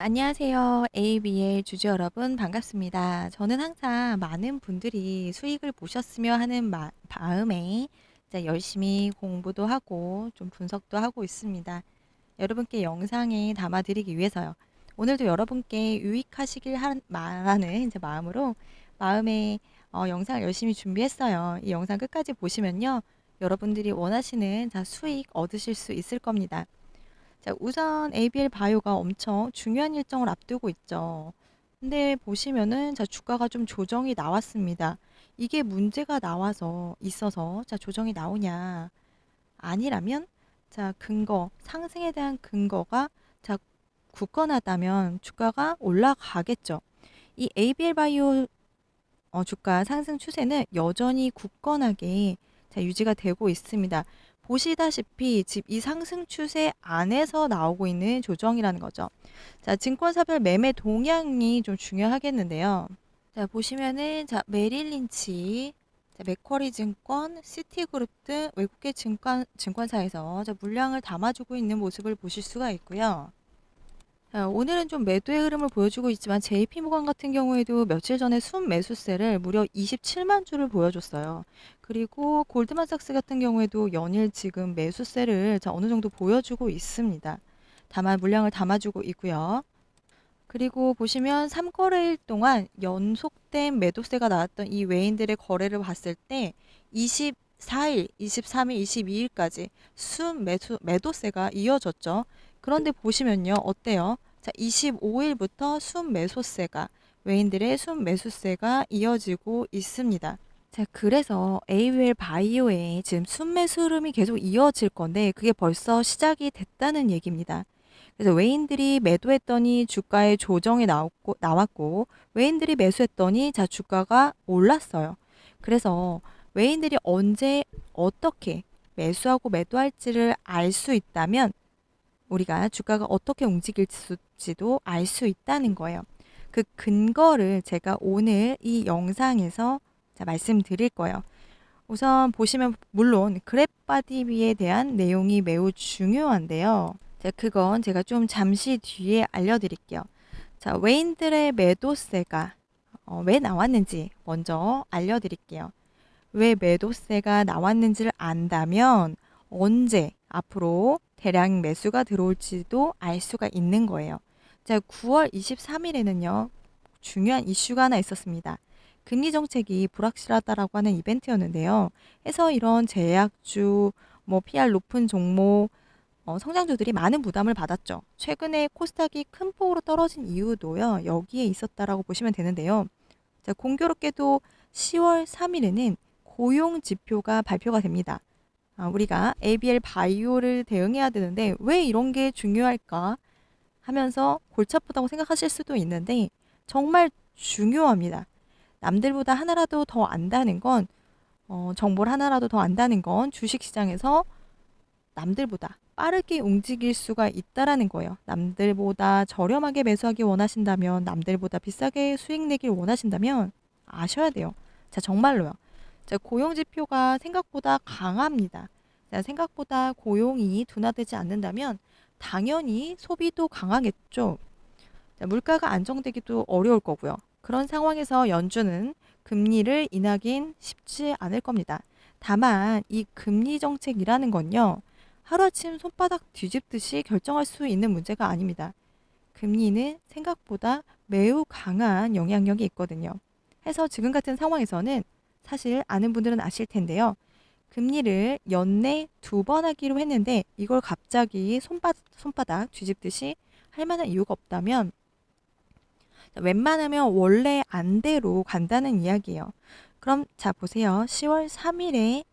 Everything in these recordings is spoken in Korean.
안녕하세요. ABL 주주 여러분 반갑습니다. 저는 항상 많은 분들이 수익을 보셨으며 하는 마, 마음에 이제 열심히 공부도 하고 좀 분석도 하고 있습니다. 여러분께 영상에 담아드리기 위해서요. 오늘도 여러분께 유익하시길 한, 말하는 이제 마음으로 마음에 어, 영상을 열심히 준비했어요. 이 영상 끝까지 보시면요. 여러분들이 원하시는 자, 수익 얻으실 수 있을 겁니다. 자, 우선 ABL 바이오가 엄청 중요한 일정을 앞두고 있죠. 근데 보시면은 자, 주가가 좀 조정이 나왔습니다. 이게 문제가 나와서 있어서 자, 조정이 나오냐? 아니라면 자, 근거, 상승에 대한 근거가 자, 굳건하다면 주가가 올라가겠죠. 이 ABL 바이오 어, 주가 상승 추세는 여전히 굳건하게 자, 유지가 되고 있습니다. 보시다시피 집 이 상승 추세 안에서 나오고 있는 조정이라는 거죠. 자, 증권사별 매매 동향이 좀 중요하겠는데요. 자, 보시면은 자, 메릴린치, 자, 맥쿼리 증권, 시티그룹 등 외국계 증권 증권사에서 자, 물량을 담아주고 있는 모습을 보실 수가 있고요. 자, 오늘은 좀 매도의 흐름을 보여주고 있지만 JP모건 같은 경우에도 며칠 전에 순 매수세를 무려 27만 주를 보여줬어요. 그리고 골드만삭스 같은 경우에도 연일 지금 매수세를 자, 어느 정도 보여주고 있습니다. 다만 물량을 담아주고 있고요. 그리고 보시면 3거래일 동안 연속된 매도세가 나왔던 이 외인들의 거래를 봤을 때 24일, 23일, 22일까지 순 매수, 매도세가 이어졌죠. 그런데 보시면요. 어때요? 자, 25일부터 순 매수세가 외인들의 순 매수세가 이어지고 있습니다. 자, 그래서 AWL 바이오의 지금 순매수 흐름이 계속 이어질 건데 그게 벌써 시작이 됐다는 얘기입니다. 그래서 외인들이 매도했더니 주가에 조정이 나왔고, 나왔고 외인들이 매수했더니 자 주가가 올랐어요. 그래서 외인들이 언제 어떻게 매수하고 매도할지를 알 수 있다면 우리가 주가가 어떻게 움직일지도 알 수 있다는 거예요. 그 근거를 제가 오늘 이 영상에서 자, 말씀드릴 거예요. 우선 보시면 물론 그래프바디비에 대한 내용이 매우 중요한데요. 자, 그건 제가 좀 잠시 뒤에 알려드릴게요. 자, 외인들의 매도세가 어, 왜 나왔는지 먼저 알려드릴게요. 왜 매도세가 나왔는지를 안다면 언제 앞으로 대량 매수가 들어올지도 알 수가 있는 거예요. 자, 9월 23일에는요, 중요한 이슈가 하나 있었습니다. 금리 정책이 불확실하다라고 하는 이벤트였는데요. 해서 이런 제약주, 뭐 PR 높은 종목, 어, 성장주들이 많은 부담을 받았죠. 최근에 코스닥이 큰 폭으로 떨어진 이유도요, 여기에 있었다라고 보시면 되는데요. 자, 공교롭게도 10월 3일에는 고용 지표가 발표가 됩니다. 아, 우리가 ABL 바이오를 대응해야 되는데 왜 이런 게 중요할까 하면서 골치 아프다고 생각하실 수도 있는데 정말 중요합니다. 남들보다 하나라도 더 안다는 건 어, 정보를 하나라도 더 안다는 건 주식시장에서 남들보다 빠르게 움직일 수가 있다라는 거예요. 남들보다 저렴하게 매수하기 원하신다면, 남들보다 비싸게 수익 내길 원하신다면 아셔야 돼요. 자, 정말로요. 자, 고용 지표가 생각보다 강합니다. 자, 생각보다 고용이 둔화되지 않는다면 당연히 소비도 강하겠죠. 자, 물가가 안정되기도 어려울 거고요. 그런 상황에서 연준은 금리를 인하긴 쉽지 않을 겁니다. 다만 이 금리 정책이라는 건요. 하루아침 손바닥 뒤집듯이 결정할 수 있는 문제가 아닙니다. 금리는 생각보다 매우 강한 영향력이 있거든요. 해서 지금 같은 상황에서는 사실 아는 분들은 아실 텐데요. 금리를 연내 두 번 하기로 했는데 이걸 갑자기 손바, 손바닥 뒤집듯이 할 만한 이유가 없다면 웬만하면 원래 안대로 간다는 이야기예요. 그럼 자 보세요. 10월 3일에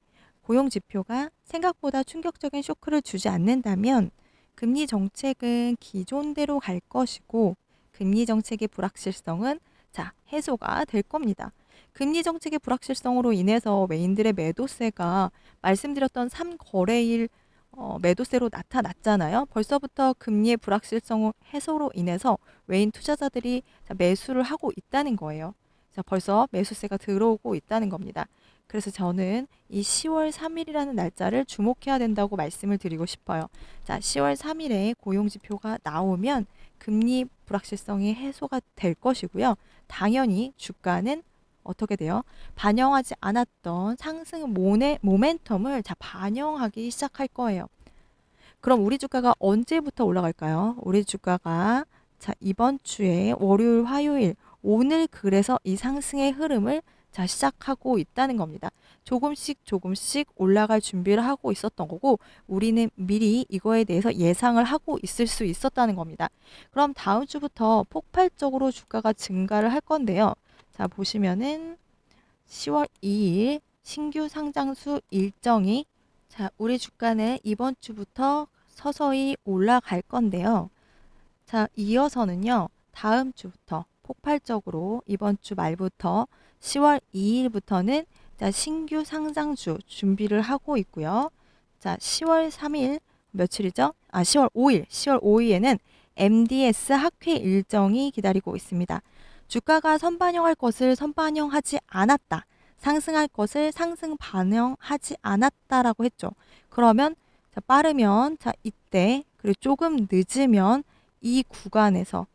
고용 지표가 생각보다 충격적인 쇼크를 주지 않는다면 금리 정책은 기존대로 갈 것이고 금리 정책의 불확실성은 자 해소가 될 겁니다. 금리 정책의 불확실성으로 인해서 외인들의 매도세가 말씀드렸던 3거래일 어, 매도세로 나타났잖아요. 벌써부터 금리의 불확실성 해소로 인해서 외인 투자자들이 매수를 하고 있다는 거예요. 자, 벌써 매수세가 들어오고 있다는 겁니다. 그래서 저는 이 10월 3일이라는 날짜를 주목해야 된다고 말씀을 드리고 싶어요. 자, 10월 3일에 고용지표가 나오면 금리 불확실성이 해소가 될 것이고요. 당연히 주가는 어떻게 돼요? 반영하지 않았던 상승 모네, 모멘텀을 자 반영하기 시작할 거예요. 그럼 우리 주가가 언제부터 올라갈까요? 우리 주가가 자 이번 주에 월요일, 화요일, 오늘 그래서 이 상승의 흐름을 자 시작하고 있다는 겁니다. 조금씩 조금씩 올라갈 준비를 하고 있었던 거고 우리는 미리 이거에 대해서 예상을 하고 있을 수 있었다는 겁니다. 그럼 다음 주부터 폭발적으로 주가가 증가를 할 건데요. 자 보시면은 10월 2일 신규 상장수 일정이 자 우리 주가는 이번 주부터 서서히 올라갈 건데요. 자 이어서는요 다음 주부터 폭발적으로 이번 주 말부터 10월 2일부터는 자, 신규 상장주 준비를 하고 있고요. 자, 10월 3일 며칠이죠? 아, 10월 5일. 10월 5일에는 MDS 학회 일정이 기다리고 있습니다. 주가가 선반영할 것을 선반영하지 않았다. 상승할 것을 상승 반영하지 않았다라고 했죠. 그러면 자, 빠르면 자, 이때 그리고 조금 늦으면 이 구간에서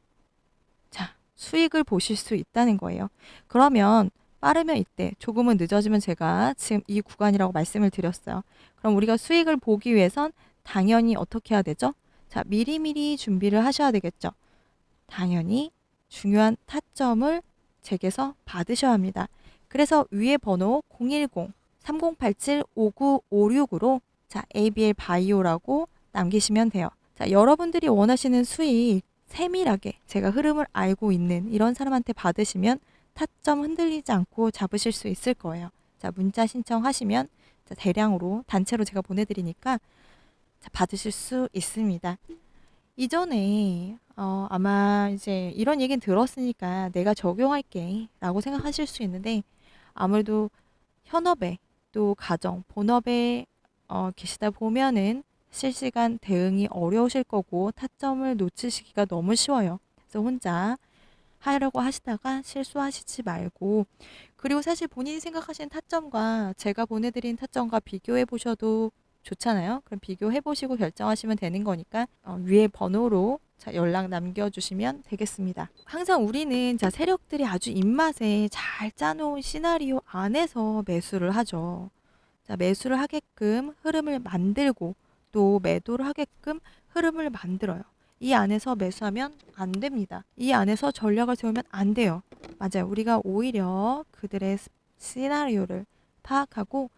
자, 수익을 보실 수 있다는 거예요. 그러면 빠르면 이때, 조금은 늦어지면 제가 지금 이 구간이라고 말씀을 드렸어요. 그럼 우리가 수익을 보기 위해선 당연히 어떻게 해야 되죠? 자, 미리미리 준비를 하셔야 되겠죠. 당연히 중요한 타점을 제게서 받으셔야 합니다. 그래서 위에 번호 010-3087-5956으로 자, ABL 바이오라고 남기시면 돼요. 자, 여러분들이 원하시는 수익 세밀하게 제가 흐름을 알고 있는 이런 사람한테 받으시면 타점 흔들리지 않고 잡으실 수 있을 거예요. 자, 문자 신청하시면 자, 대량으로 단체로 제가 보내드리니까 자, 받으실 수 있습니다. 이전에 어, 아마 이제 이런 얘기는 들었으니까 내가 적용할게 라고 생각하실 수 있는데 아무래도 현업에 또 가정, 본업에 어, 계시다 보면은 실시간 대응이 어려우실 거고 타점을 놓치시기가 너무 쉬워요. 그래서 혼자 하려고 하시다가 실수하시지 말고 그리고 사실 본인이 생각하시는 타점과 제가 보내 드린 타점과 비교해 보셔도 좋잖아요. 그럼 비교해 보시고 결정하시면 되는 거니까 어, 위에 번호로 자, 연락 남겨주시면 되겠습니다. 항상 우리는 자, 세력들이 아주 입맛에 잘 짜놓은 시나리오 안에서 매수를 하죠. 자, 매수를 하게끔 흐름을 만들고 또 매도를 하게끔 흐름을 만들어요. 이 안에서 매수하면 안 됩니다. 이 안에서 전략을 세우면 안 돼요. 맞아요. 우리가 오히려 그들의 시나리오를 파악하고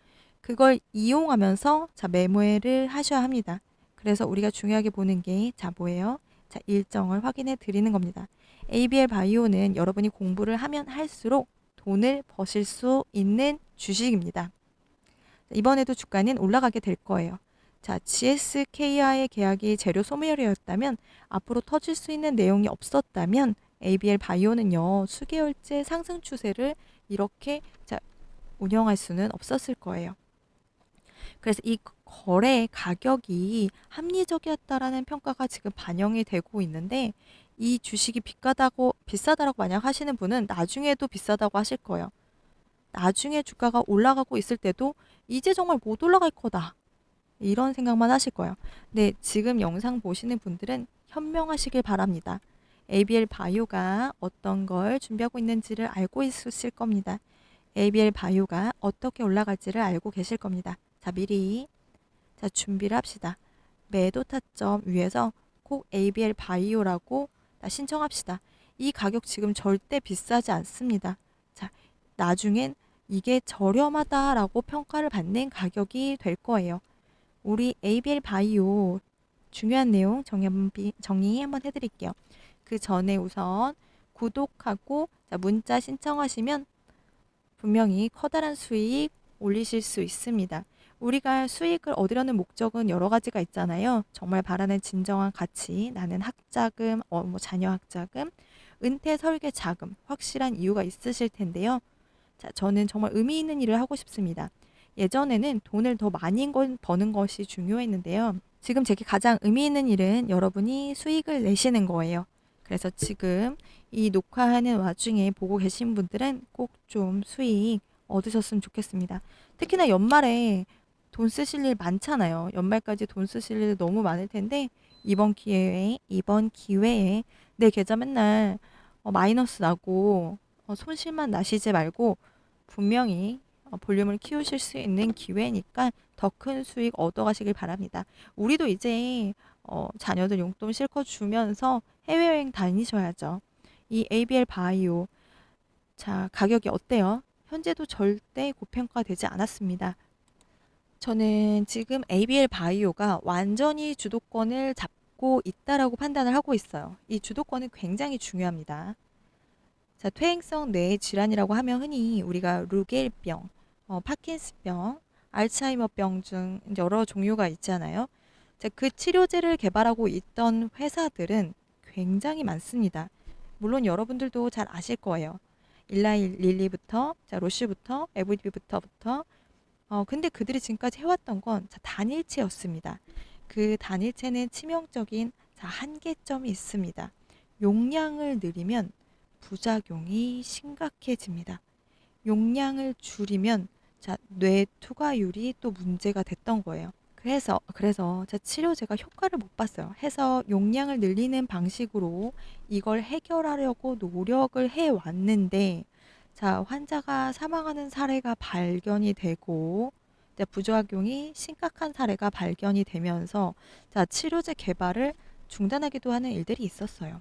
그걸 이용하면서 자, 매매를 하셔야 합니다. 그래서 우리가 중요하게 보는 게 자, 뭐예요? 자, 일정을 확인해 드리는 겁니다. ABL 바이오는 여러분이 공부를 하면 할수록 돈을 버실 수 있는 주식입니다. 이번에도 주가는 올라가게 될 거예요. 자, GSK와의 계약이 재료 소멸이었다면 앞으로 터질 수 있는 내용이 없었다면 ABL 바이오는요 수개월째 상승 추세를 이렇게 자, 운영할 수는 없었을 거예요. 그래서 이 거래 가격이 합리적이었다라는 평가가 지금 반영이 되고 있는데 이 주식이 비싸다고 비싸다라고 만약 하시는 분은 나중에도 비싸다고 하실 거예요. 나중에 주가가 올라가고 있을 때도 이제 정말 못 올라갈 거다. 이런 생각만 하실 거예요. 네, 지금 영상 보시는 분들은 현명하시길 바랍니다. ABL 바이오가 어떤 걸 준비하고 있는지를 알고 있으실 겁니다. ABL 바이오가 어떻게 올라갈지를 알고 계실 겁니다. 자, 미리 자, 준비를 합시다. 매도 타점 위에서 꼭 ABL 바이오라고 신청합시다. 이 가격 지금 절대 비싸지 않습니다. 자, 나중엔 이게 저렴하다라고 평가를 받는 가격이 될 거예요. 우리 ABL 바이오 중요한 내용 정리, 정리 한번 해드릴게요. 그 전에 우선 구독하고 문자 신청하시면 분명히 커다란 수익 올리실 수 있습니다. 우리가 수익을 얻으려는 목적은 여러 가지가 있잖아요. 정말 바라는 진정한 가치, 나는 학자금, 어, 뭐 자녀 학자금, 은퇴 설계 자금, 확실한 이유가 있으실 텐데요. 자, 저는 정말 의미 있는 일을 하고 싶습니다. 예전에는 돈을 더 많이 버는 것이 중요했는데요. 지금 제게 가장 의미 있는 일은 여러분이 수익을 내시는 거예요. 그래서 지금 이 녹화하는 와중에 보고 계신 분들은 꼭 좀 수익 얻으셨으면 좋겠습니다. 특히나 연말에 돈 쓰실 일 많잖아요. 연말까지 돈 쓰실 일 너무 많을 텐데 이번 기회에 이번 기회에 내 계좌 맨날 어, 마이너스 나고 어, 손실만 나시지 말고 분명히 어, 볼륨을 키우실 수 있는 기회니까 더 큰 수익 얻어가시길 바랍니다. 우리도 이제 어, 자녀들 용돈 실컷 주면서 해외여행 다니셔야죠. 이 ABL 바이오 자 가격이 어때요? 현재도 절대 고평가되지 않았습니다. 저는 지금 ABL 바이오가 완전히 주도권을 잡고 있다라고 판단을 하고 있어요. 이 주도권은 굉장히 중요합니다. 자, 퇴행성 뇌 질환이라고 하면 흔히 우리가 루게일병, 어, 파킨스병, 알츠하이머병 중 여러 종류가 있잖아요. 자, 그 치료제를 개발하고 있던 회사들은 굉장히 많습니다. 물론 여러분들도 잘 아실 거예요. 일라이 릴리부터, 자, 로쉬부터, 에브리비부터부터. 어, 근데 그들이 지금까지 해왔던 건 자, 단일체였습니다. 그 단일체는 치명적인 자, 한계점이 있습니다. 용량을 늘리면 부작용이 심각해집니다. 용량을 줄이면 자, 뇌 투과율이 또 문제가 됐던 거예요. 그래서 그래서 자, 치료제가 효과를 못 봤어요. 해서 용량을 늘리는 방식으로 이걸 해결하려고 노력을 해 왔는데 자, 환자가 사망하는 사례가 발견이 되고 자, 부작용이 심각한 사례가 발견이 되면서 자, 치료제 개발을 중단하기도 하는 일들이 있었어요.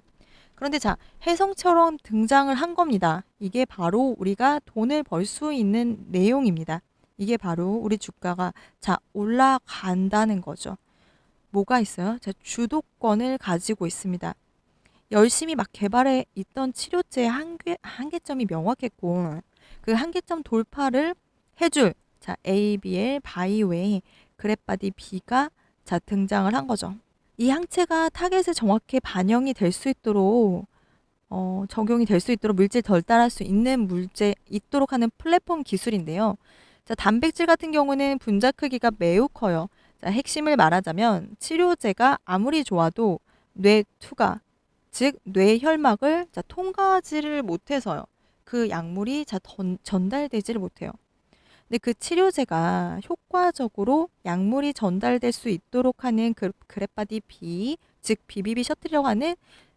그런데 자, 혜성처럼 등장을 한 겁니다. 이게 바로 우리가 돈을 벌 수 있는 내용입니다. 이게 바로 우리 주가가 자, 올라간다는 거죠. 뭐가 있어요? 자, 주도권을 가지고 있습니다. 열심히 막 개발해 있던 치료제의 한계, 한계점이 명확했고 그 한계점 돌파를 해줄 자, ABL 바이오의 그랩바디 B가 자, 등장을 한 거죠. 이 항체가 타겟에 정확히 반영이 될 수 있도록 어, 적용이 될 수 있도록 물질 덜 따라할 수 있는 물질 있도록 하는 플랫폼 기술인데요. 자, 단백질 같은 경우는 분자 크기가 매우 커요. 자, 핵심을 말하자면 치료제가 아무리 좋아도 뇌 투가 즉 뇌 혈막을 자, 통과하지를 못해서요. 그 약물이 자, 던, 전달되지를 못해요. 근데 그 치료제가 효과적으로 약물이 전달될 수 있도록 하는 그 그래바디 B, 즉 BBB 셔틀이라고 하는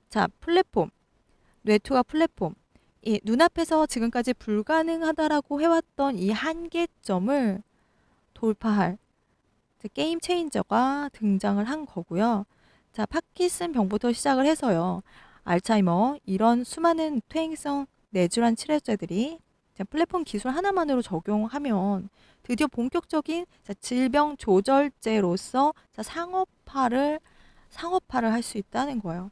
자 플랫폼, 뇌투가 플랫폼. 이 눈앞에서 지금까지 불가능하다라고 해왔던 이 한계점을 돌파할 자, 게임 체인저가 등장을 한 거고요. 자, 파키슨 병부터 시작을 해서요. 알츠하이머 이런 수많은 퇴행성 뇌질환 치료제들이 자, 플랫폼 기술 하나만으로 적용하면 드디어 본격적인 자, 질병 조절제로서 자, 상업화를 상업화를 할 수 있다는 거예요.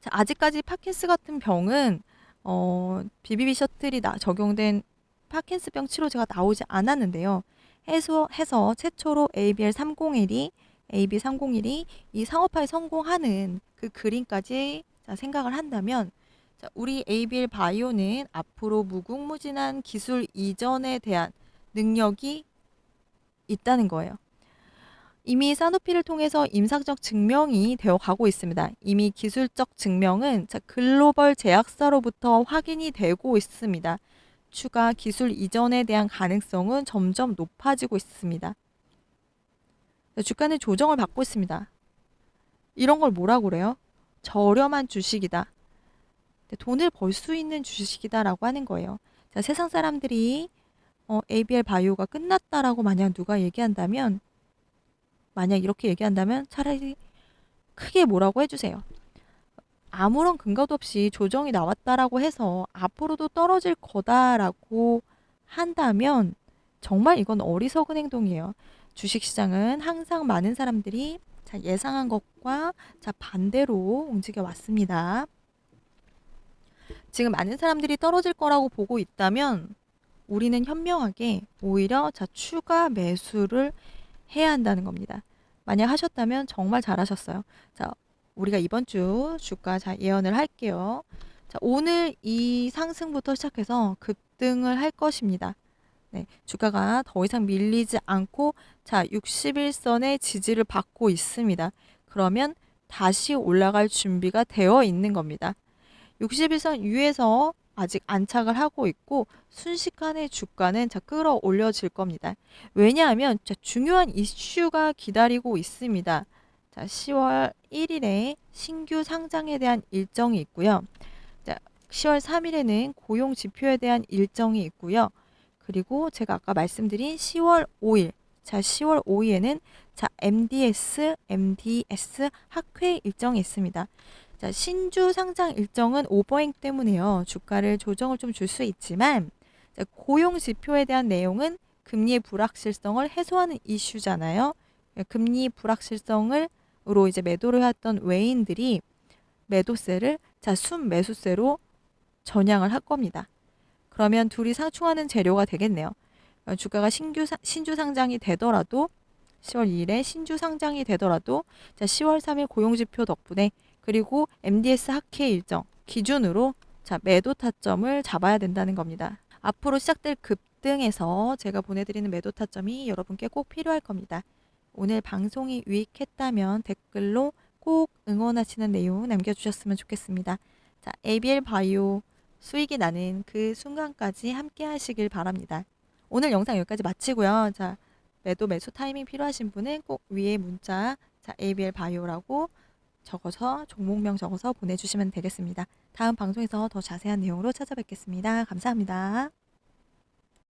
자, 아직까지 파킨스 같은 병은 어, BBB 셔틀이 나, 적용된 파킨스병 치료제가 나오지 않았는데요. 해서, 해서 최초로 ABL 301이 AB 301이 이 상업화에 성공하는 그 그림까지 자, 생각을 한다면 자, 우리 ABL 바이오는 앞으로 무궁무진한 기술 이전에 대한 능력이 있다는 거예요. 이미 사노피를 통해서 임상적 증명이 되어 가고 있습니다. 이미 기술적 증명은 자, 글로벌 제약사로부터 확인이 되고 있습니다. 추가 기술 이전에 대한 가능성은 점점 높아지고 있습니다. 자, 주가는 조정을 받고 있습니다. 이런 걸 뭐라고 그래요? 저렴한 주식이다. 돈을 벌 수 있는 주식이다라고 하는 거예요. 자, 세상 사람들이 어, ABL 바이오가 끝났다라고 만약 누가 얘기한다면 만약 이렇게 얘기한다면 차라리 크게 뭐라고 해주세요. 아무런 근거도 없이 조정이 나왔다라고 해서 앞으로도 떨어질 거다라고 한다면 정말 이건 어리석은 행동이에요. 주식시장은 항상 많은 사람들이 자, 예상한 것과 자, 반대로 움직여 왔습니다. 지금 많은 사람들이 떨어질 거라고 보고 있다면 우리는 현명하게 오히려 자 추가 매수를 해야 한다는 겁니다. 만약 하셨다면 정말 잘하셨어요. 자, 우리가 이번 주 주가 자 예언을 할게요. 자, 오늘 이 상승부터 시작해서 급등을 할 것입니다. 네, 주가가 더 이상 밀리지 않고 자, 61선의 지지를 받고 있습니다. 그러면 다시 올라갈 준비가 되어 있는 겁니다. 61선 위에서 아직 안착을 하고 있고 순식간에 주가는 자 끌어올려질 겁니다. 왜냐하면 자 중요한 이슈가 기다리고 있습니다. 자 10월 1일에 신규 상장에 대한 일정이 있고요. 자 10월 3일에는 고용 지표에 대한 일정이 있고요. 그리고 제가 아까 말씀드린 10월 5일 자 10월 5일에는 자 MDS MDS 학회 일정이 있습니다. 자, 신주 상장 일정은 오버행 때문에요. 주가를 조정을 좀 줄 수 있지만 자, 고용 지표에 대한 내용은 금리의 불확실성을 해소하는 이슈잖아요. 예, 금리 불확실성을 으로 이제 매도를 했던 외인들이 매도세를 자, 순 매수세로 전향을 할 겁니다. 그러면 둘이 상충하는 재료가 되겠네요. 어, 주가가 신규 사- 신주 상장이 되더라도 10월 2일에 신주 상장이 되더라도 자, 10월 3일 고용 지표 덕분에 그리고 MDS 학회 일정 기준으로 자, 매도 타점을 잡아야 된다는 겁니다. 앞으로 시작될 급등에서 제가 보내드리는 매도 타점이 여러분께 꼭 필요할 겁니다. 오늘 방송이 유익했다면 댓글로 꼭 응원하시는 내용 남겨주셨으면 좋겠습니다. 자, ABL 바이오 수익이 나는 그 순간까지 함께 하시길 바랍니다. 오늘 영상 여기까지 마치고요. 자, 매도 매수 타이밍 필요하신 분은 꼭 위에 문자 자, ABL 바이오라고 적어서 종목명 적어서 보내주시면 되겠습니다. 다음 방송에서 더 자세한 내용으로 찾아뵙겠습니다. 감사합니다.